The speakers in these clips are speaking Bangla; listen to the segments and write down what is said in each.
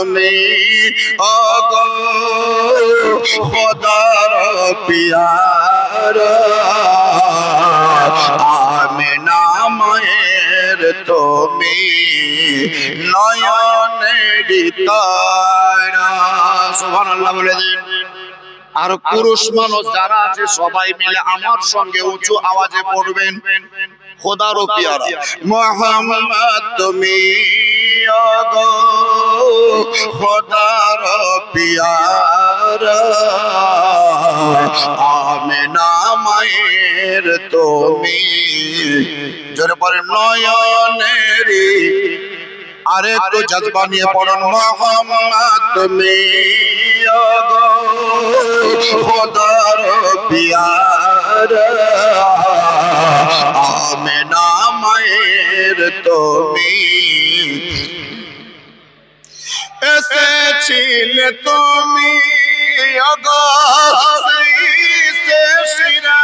তুমি অগ পিয়ার। আমিনা মায়ের তুমি নয়নেরি বলে আর পুরুষ মানুষ যারা আছে, সবাই মিলে আমার সঙ্গে উঁচু আওয়াজে পড়বেন। খোদার পিয়ারা মোহাম্মদ, তুমি খোদার পিয়ারা। আমিনা মায়ের তুমি। জোরে পরে নয়নেরি আর একটু জজবা নিয়ে পড়ুন মোহাম্মদ তুমি। খোদার পিয়ার। আমেনা মায়ের তুমি। তুমি অগো সেই শেষরাতে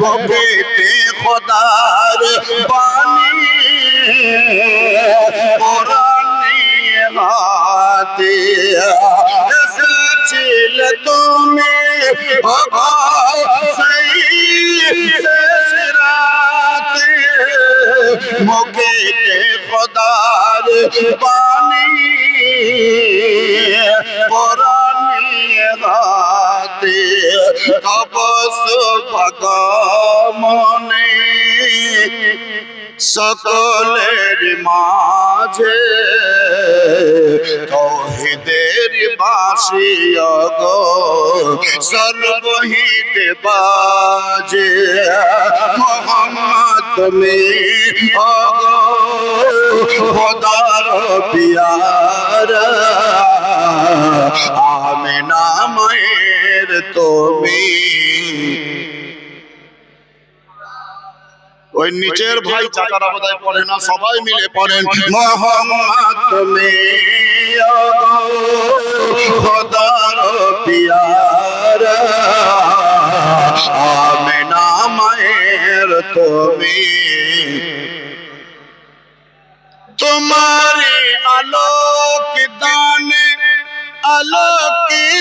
বকেতে খোদার বাণী কোরআনে হাতে। এসেছিল তুমি বাবা সেই ভগমনে সকলের মাঝে তৌহিদের বাসি গো সর্বহিত বাজে মোহাম্মদ তুমি খোদার পিয়ার। আমিনা মায়ের তুমি। ওই নিচের ভাই চাচারা বোধহয় পড়ে না, সবাই মিলে পড়েন, মোহাম্মদ তুমি খোদার পিয়ার। تمہیں تمہاری آلوک دانے، آلوک کی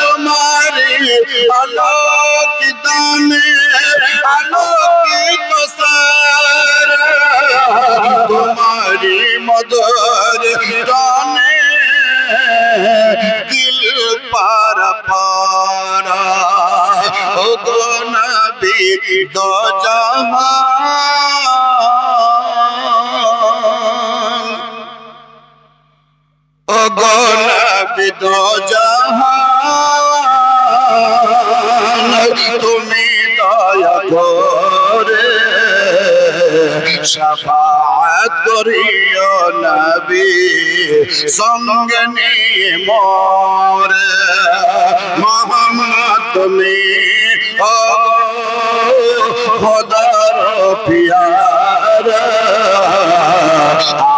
تمہاری آلوک دانے، آلوک کی تسار۔ تمہاری مدر دانے دل پار پار۔ ও গো নবী দো জাহান ও গো নবী দো জাহান তুমি দয়া করে শাফাত করিও নবী, সঙ্গে নিয়ে মোরে। মোহাম্মদ, তুমি ও খোদার পিয়ার।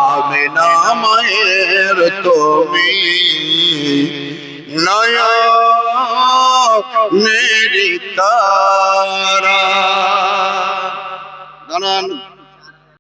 আমিনা মায়ের, তুমি নয় মেরি তারা